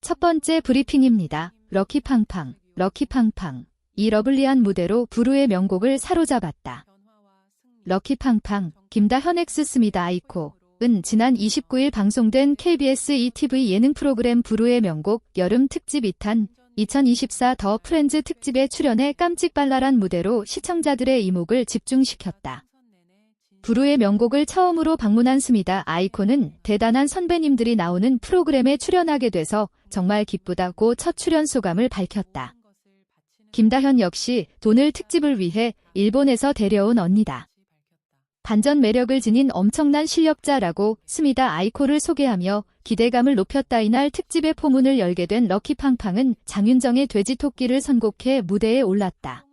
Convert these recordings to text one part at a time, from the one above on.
첫 번째 브리핑입니다. 럭키팡팡, 럭키팡팡. 이 러블리한 무대로 부르의 명곡을 사로잡았다. 럭키팡팡, 김다현 엑스 스미다 아이코. 은 지난 29일 방송된 KBS ETV 예능 프로그램 부르의 명곡 여름 특집 2탄 2024 더 프렌즈 특집에 출연해 깜찍발랄한 무대로 시청자들의 이목을 집중시켰다. 부르의 명곡을 처음으로 방문한 스미다 아이콘은 대단한 선배님들이 나오는 프로그램에 출연하게 돼서 정말 기쁘다고 첫 출연 소감을 밝혔다. 김다현 역시 돈을 특집을 위해 일본에서 데려온 언니다. 반전 매력을 지닌 엄청난 실력자라고 스미다 아이코를 소개하며 기대감을 높였다 이날 특집의 포문을 열게 된 럭키팡팡은 장윤정의 돼지토끼를 선곡해 무대에 올랐다.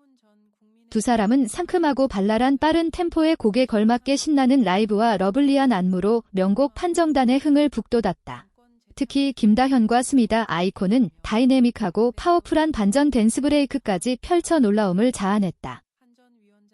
두 사람은 상큼하고 발랄한 빠른 템포의 곡에 걸맞게 신나는 라이브와 러블리한 안무로 명곡 판정단의 흥을 북돋았다. 특히 김다현과 스미다 아이콘은 다이내믹하고 파워풀한 반전 댄스 브레이크까지 펼쳐 놀라움을 자아냈다.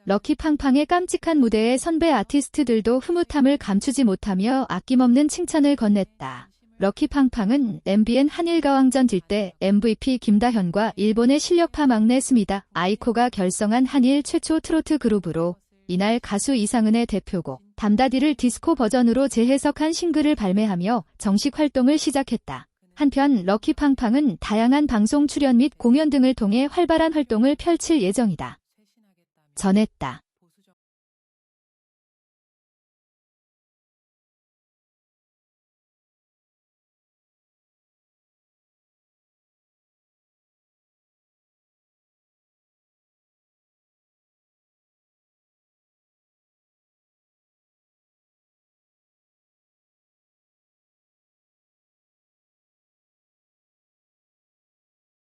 럭키팡팡의 깜찍한 무대에 선배 아티스트들도 흐뭇함을 감추지 못하며 아낌없는 칭찬을 건넸다. 럭키팡팡은 MBN 한일가왕전 딜때 MVP 김다현과 일본의 실력파 막내 스미다 아이코가 결성한 한일 최초 트로트 그룹으로 이날 가수 이상은의 대표곡 담다디를 디스코 버전으로 재해석한 싱글을 발매하며 정식 활동을 시작했다. 한편 럭키팡팡은 다양한 방송 출연 및 공연 등을 통해 활발한 활동을 펼칠 예정이다. 전했다.